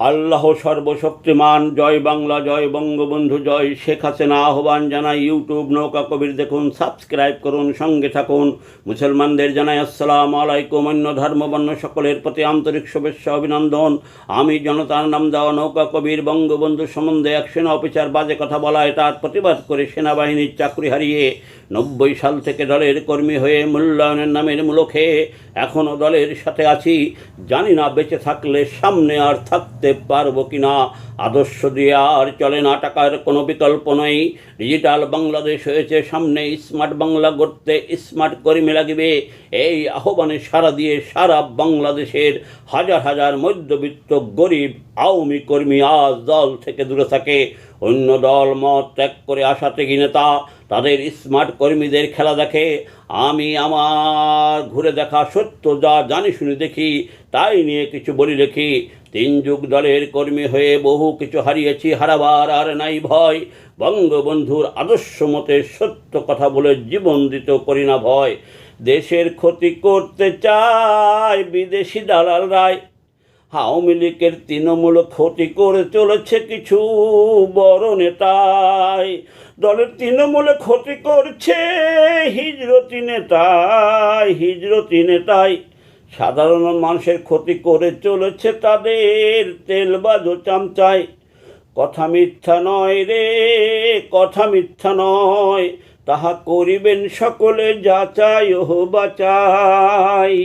আল্লাহ সর্বশক্তিমান। জয় বাংলা, জয় বঙ্গবন্ধু, জয় শেখ হাসিনা। আহ্বান জানাই ইউটিউব নৌকা কবির দেখুন, সাবস্ক্রাইব করুন, সঙ্গে থাকুন। মুসলমানদের জানাই আসসালাম আলাইকুম। অন্য ধর্মবর্ণ সকলের প্রতি আন্তরিক শুভেচ্ছা, অভিনন্দন। আমি জনতার নাম দেওয়া নৌকা কবির বঙ্গবন্ধু সম্বন্ধে এক সেনা অফিসার বাজে কথা বলায় তার প্রতিবাদ করে সেনাবাহিনীর চাকরি হারিয়ে নব্বই সাল থেকে দলের কর্মী হয়ে মূল্যায়নের নামের মূলকে এখনও দলের সাথে আছি। জানি না বেঁচে থাকলে সামনে আর থাকতে পারব কি না আদর্শ দিয়ে আর চলে না টাকার কোনো বিকল্প নেই। ডিজিটাল বাংলাদেশ হয়েছে সামনে স্মার্ট বাংলা গড়তে স্মার্ট কর্মী লাগবে। এই আহ্বানে সারা দিয়ে সারা বাংলাদেশের হাজার হাজার মধ্যবিত্ত গরিব আওয়ামী কর্মী আজ দল থেকে দূরে থাকে। অন্য দল মত ত্যাগ করে আসা ত্যাগী নেতা তাদের স্মার্ট কর্মীদের খেলা দেখে আমি আমার ঘুরে দেখা সত্য যা জানি শুনে দেখি, তাই নিয়ে কিছু বলি রেখি তিন যুগ দলের কর্মী হয়ে বহু কিছু হারিয়েছি, হারাবার আর নাই ভয়। বঙ্গবন্ধুর আদর্শ মতে সত্য কথা বলে জীবন দিতে করি না ভয়। দেশের ক্ষতি করতে চায় বিদেশি দালাল রায় আওয়ামী লীগের তৃণমূল ক্ষতি করে চলেছে কিছু বড় নেতাই। দলের তৃণমূলে ক্ষতি করছে হিজরতি নেতাই হিজরতি নেতাই। সাধারণ মানুষের ক্ষতি করে চলেছে তাদের তেলবাজ ও চামচাই। কথা মিথ্যা নয় রে, কথা মিথ্যা নয়। তাহা করিবেন সকলে যাচাই ও বাচাই।